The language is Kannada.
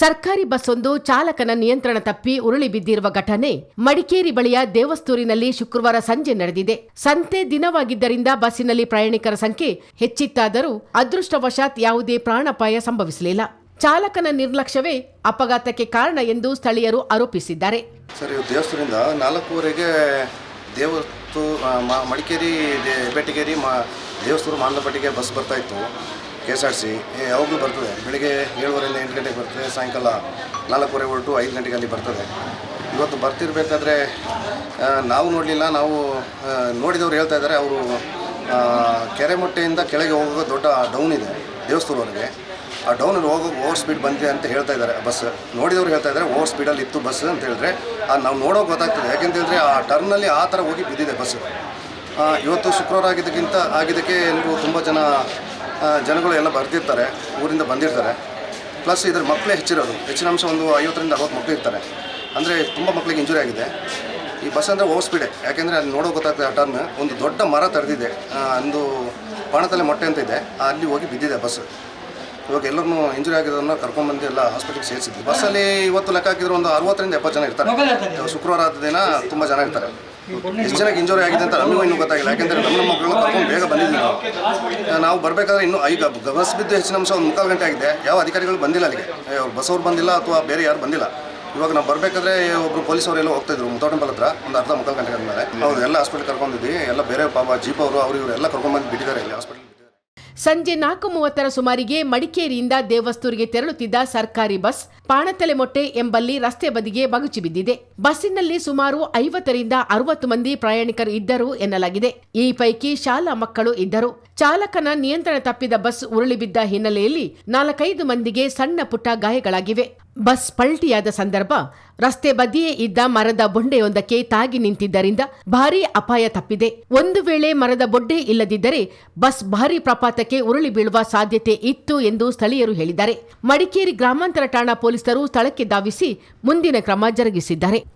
ಸರ್ಕಾರಿ ಬಸ್ಸೊಂದು ಚಾಲಕನ ನಿಯಂತ್ರಣ ತಪ್ಪಿ ಉರುಳಿ ಬಿದ್ದಿರುವ ಘಟನೆ ಮಡಿಕೇರಿ ಬಳಿಯ ದೇವಸ್ತೂರಿನಲ್ಲಿ ಶುಕ್ರವಾರ ಸಂಜೆ ನಡೆದಿದೆ. ಸಂತೆ ದಿನವಾಗಿದ್ದರಿಂದ ಬಸ್ಸಿನಲ್ಲಿ ಪ್ರಯಾಣಿಕರ ಸಂಖ್ಯೆ ಹೆಚ್ಚಿತ್ತಾದರೂ ಅದೃಷ್ಟವಶಾತ್ ಯಾವುದೇ ಪ್ರಾಣಾಪಾಯ ಸಂಭವಿಸಲಿಲ್ಲ. ಚಾಲಕನ ನಿರ್ಲಕ್ಷ್ಯವೇ ಅಪಘಾತಕ್ಕೆ ಕಾರಣ ಎಂದು ಸ್ಥಳೀಯರು ಆರೋಪಿಸಿದ್ದಾರೆ. ಸರ್ ಮಡಿಕೇರಿ ದೇವಸ್ಥೂರು ಬಸ್ ಬರ್ತಾ ಇತ್ತು. ಕೆ ಎಸ್ ಆರ್ ಸಿ ಯಾವಾಗಲೂ ಬರ್ತದೆ. ಬೆಳಿಗ್ಗೆ ಏಳುವರೆಯಿಂದ ಎಂಟು ಗಂಟೆಗೆ ಬರ್ತದೆ. ಸಾಯಂಕಾಲ ನಾಲ್ಕೂವರೆ ಹೊರಟು ಐದು ಗಂಟೆಗೆ ಅಲ್ಲಿ ಬರ್ತದೆ. ಇವತ್ತು ಬರ್ತಿರ್ಬೇಕಾದ್ರೆ ನಾವು ನೋಡಲಿಲ್ಲ. ನಾವು ನೋಡಿದವರು ಹೇಳ್ತಾ ಇದ್ದಾರೆ. ಅವರು ಕೆರೆಮೊಟ್ಟೆಯಿಂದ ಕೆಳಗೆ ಹೋಗೋ ದೊಡ್ಡ ಡೌನ್ ಇದೆ, ದೇವಸ್ಥಾನವರೆಗೆ. ಆ ಡೌನಲ್ಲಿ ಹೋಗೋಕೆ ಓವರ್ ಸ್ಪೀಡ್ ಬಂದಿದೆ ಅಂತ ಹೇಳ್ತಾ ಇದ್ದಾರೆ ಬಸ್. ನೋಡಿದವ್ರು ಹೇಳ್ತಾ ಇದ್ದಾರೆ, ಓವರ್ ಸ್ಪೀಡಲ್ಲಿ ಇತ್ತು ಬಸ್ ಅಂತ ಹೇಳಿದ್ರೆ. ಆ, ನಾವು ನೋಡೋಕೆ ಗೊತ್ತಾಗ್ತದೆ. ಯಾಕೆಂತ ಹೇಳಿದ್ರೆ, ಆ ಟರ್ನಲ್ಲಿ ಆ ಥರ ಹೋಗಿ ಬಿದ್ದಿದೆ ಬಸ್. ಇವತ್ತು ಶುಕ್ರವಾರ ಆಗಿದ್ದಕ್ಕಿಂತ, ಆಗಿದ್ದಕ್ಕೆ ಎಲ್ಲರೂ ತುಂಬ ಜನ ಜನಗಳು ಎಲ್ಲ ಬರ್ತಿರ್ತಾರೆ ಊರಿಂದ ಬಂದಿರ್ತಾರೆ. ಪ್ಲಸ್ ಇದ್ರ ಮಕ್ಕಳೇ ಹೆಚ್ಚಿರೋದು. ಹೆಚ್ಚಿನ ಅಂಶ ಒಂದು ಐವತ್ತರಿಂದ ಅರವತ್ತು ಮಕ್ಕಳು ಇರ್ತಾರೆ. ಅಂದರೆ ತುಂಬ ಮಕ್ಕಳಿಗೆ ಇಂಜುರಿ ಆಗಿದೆ. ಈ ಬಸ್ ಅಂದರೆ ಓವರ್ ಸ್ಪೀಡೆ ಯಾಕೆಂದರೆ ಅಲ್ಲಿ ನೋಡೋ ಗೊತ್ತಾಗ್ತದೆ ಆ ಟರ್ನ್ ಒಂದು ದೊಡ್ಡ ಮರ ತಡೆದಿದೆ ಒಂದು ಬಾಣತಲೆ ಮೊಟ್ಟೆ ಅಂತ ಇದೆ. ಅಲ್ಲಿ ಹೋಗಿ ಬಿದ್ದಿದೆ ಬಸ್ ಇವಾಗ ಎಲ್ಲರೂ ಇಂಜುರಿ ಆಗಿರೋದನ್ನ ಕರ್ಕೊಂಡ್ಬಂದು ಎಲ್ಲ ಹಾಸ್ಪಿಟಲ್ಗೆ ಸೇರಿಸಿದ್ವಿ. ಬಸ್ಸಲ್ಲಿ ಇವತ್ತು ಲೆಕ್ಕ ಹಾಕಿದ್ರೆ ಒಂದು ಅರವತ್ತರಿಂದ ಎಪ್ಪತ್ತು ಜನ ಇರ್ತಾರೆ. ಶುಕ್ರವಾರ ಆದ ದಿನ ತುಂಬ ಜನ ಇರ್ತಾರೆ. ಎಷ್ಟು ಜನಕ್ಕೆ ಇಂಜುರಿ ಆಗಿದೆ ಅಂತ ನಮಗೂ ಇನ್ನೂ ಗೊತ್ತಾಗಿಲ್ಲ. ಯಾಕೆಂದರೆ ನಮ್ಮ ನಮ್ಮ ಮಕ್ಕಳನ್ನ ಕರ್ಕೊಂಡು ಬೇಗ ಬಂದಿದ್ದೀವಿ ನಾವು. ನಾವು ಬರಬೇಕಾದ್ರೆ ಇನ್ನೂ ಈಗ ಬಸ್ ಬಿದ್ದು ಹೆಚ್ಚಿನ ಅಂಶ ಒಂದು ಮುಕ್ಕಾಲು ಗಂಟೆ ಆಗಿದೆ. ಯಾವ ಅಧಿಕಾರಿಗಳು ಬಂದಿಲ್ಲ ಅಲ್ಲಿಗೆ. ಬಸ್ ಅವ್ರು ಬಂದಿಲ್ಲ ಅಥವಾ ಬೇರೆ ಯಾರು ಬಂದಿಲ್ಲ. ಇವಾಗ ನಾವು ಬರಬೇಕಾದ್ರೆ ಒಬ್ಬರು ಪೊಲೀಸ್ ಅವರೆಲ್ಲ ಹೋಗ್ತಿದ್ರು ಮುತೋಟಂಬಲ್ ಹತ್ರ. ಒಂದು ಅರ್ಧ ಮುಕ್ಕಾಲು ಗಂಟೆ ಆದಮೇಲೆ. ಹೌದು ಎಲ್ಲ ಹಾಸ್ಪಿಟಲ್ ಕರ್ಕೊಂಡಿದ್ವಿ. ಎಲ್ಲ ಬೇರೆ ಪಾಪ ಜೀಪ್ ಅವರು ಅವರು ಇವರು ಎಲ್ಲ ಕರ್ಕೊಂಡ್ಬಂದು ಬಿಟ್ಟಿದ್ದಾರೆ ಇಲ್ಲಿ ಸಂಜೆ ನಾಲ್ಕು ಮೂವತ್ತರ ಸುಮಾರಿಗೆ ಮಡಿಕೇರಿಯಿಂದ ದೇವಸ್ತೂರಿಗೆ ತೆರಳುತ್ತಿದ್ದ ಸರ್ಕಾರಿ ಬಸ್ ಪಾಣತಲೆಮೊಟ್ಟೆ ಎಂಬಲ್ಲಿ ರಸ್ತೆ ಬದಿಗೆ ಬಗುಚಿ ಬಿದ್ದಿದೆ. ಬಸ್ಸಿನಲ್ಲಿ ಸುಮಾರು ಐವತ್ತರಿಂದ ಅರವತ್ತು ಮಂದಿ ಪ್ರಯಾಣಿಕರು ಇದ್ದರು ಎನ್ನಲಾಗಿದೆ. ಈ ಪೈಕಿ ಶಾಲಾ ಮಕ್ಕಳು ಇದ್ದರು. ಚಾಲಕನ ನಿಯಂತ್ರಣ ತಪ್ಪಿದ ಬಸ್ ಉರುಳಿಬಿದ್ದ ಹಿನ್ನೆಲೆಯಲ್ಲಿ ನಾಲ್ಕೈದು ಮಂದಿಗೆ ಸಣ್ಣ ಪುಟ್ಟ ಗಾಯಗಳಾಗಿವೆ. ಬಸ್ ಪಲ್ಟಿಯಾದ ಸಂದರ್ಭ, ರಸ್ತೆ ಬದಿಯೇ ಇದ್ದ ಮರದ ಬೊಂಡೆಯೊಂದಕ್ಕೆ ತಾಗಿ ನಿಂತಿದ್ದರಿಂದ ಭಾರೀ ಅಪಾಯ ತಪ್ಪಿದೆ. ಒಂದು ವೇಳೆ ಮರದ ಬೊಡ್ಡೆ ಇಲ್ಲದಿದ್ದರೆ ಬಸ್ ಭಾರೀ ಪ್ರಪಾತಕ್ಕೆ ಉರುಳಿ ಬೀಳುವ ಸಾಧ್ಯತೆ ಇತ್ತು ಎಂದು ಸ್ಥಳೀಯರು ಹೇಳಿದ್ದಾರೆ. ಮಡಿಕೇರಿ ಗ್ರಾಮಾಂತರ ಠಾಣಾ ಪೊಲೀಸರು ಸ್ಥಳಕ್ಕೆ ಧಾವಿಸಿ ಮುಂದಿನ ಕ್ರಮ ಜರುಗಿಸಿದ್ದಾರೆ.